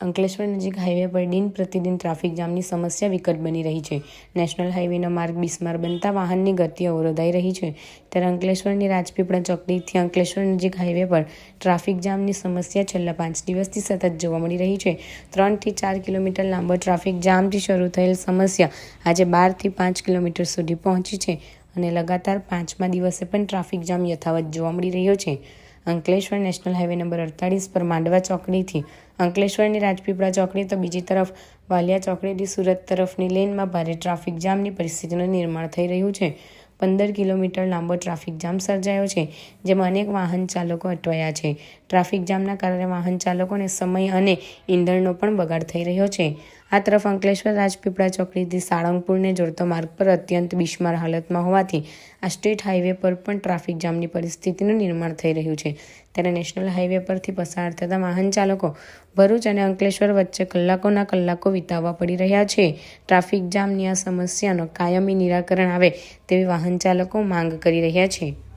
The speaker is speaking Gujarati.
અંકલેશ્વર નજીક હાઈવે પર દિન પ્રતિદિન ટ્રાફિક જામની સમસ્યા વિકટ બની રહી છે. નેશનલ હાઈવેનો માર્ગ બિસ્માર બનતા વાહનની ગતિ અવરોધાઈ રહી છે. ત્યારે અંકલેશ્વરની રાજપીપળા ચોકડીથી અંકલેશ્વર નજીક હાઈવે પર ટ્રાફિક જામની સમસ્યા છેલ્લા પાંચ દિવસથી સતત જોવા મળી રહી છે. ત્રણથી ચાર કિલોમીટર લાંબો ટ્રાફિક જામથી શરૂ થયેલ સમસ્યા આજે બારથી પાંચ કિલોમીટર સુધી પહોંચી છે અને લગાતાર પાંચમા દિવસે પણ ટ્રાફિક જામ યથાવત જોવા મળી રહ્યો છે. અંકલેશ્વર નેશનલ હાઈવે નંબર અડતાળીસ પર માંડવા ચોકડીથી અંકલેશ્વરની રાજપીપળા ચોકડી તો બીજી તરફ વાલિયા ચોકડીથી સુરત તરફની લેનમાં ભારે ટ્રાફિક જામની પરિસ્થિતિનું નિર્માણ થઈ રહ્યું છે. પંદર કિલોમીટર લાંબો ટ્રાફિક જામ સર્જાયો છે, જેમાં અનેક વાહન ચાલકો અટવાયા છે. ટ્રાફિક જામના કારણે વાહન ચાલકોને સમય અને ઈંધણનો પણ બગાડ થઈ રહ્યો છે. આ તરફ અંકલેશ્વર રાજપીપળા ચોકડીથી સાળંગપુરને જોડતો માર્ગ પર અત્યંત બિસ્માર હાલતમાં હોવાથી આ સ્ટેટ હાઈવે પર પણ ટ્રાફિક જામની પરિસ્થિતિનું નિર્માણ થઈ રહ્યું છે. ત્યારે નેશનલ હાઈવે પરથી પસાર થતા વાહન ચાલકો ભરૂચ અને અંકલેશ્વર વચ્ચે કલાકોના કલાકો વિતાવવા પડી રહ્યા છે. ટ્રાફિક જામની આ સમસ્યાનો કાયમી નિરાકરણ આવે તેવી વાહન ચાલકો માંગ કરી રહ્યા છે.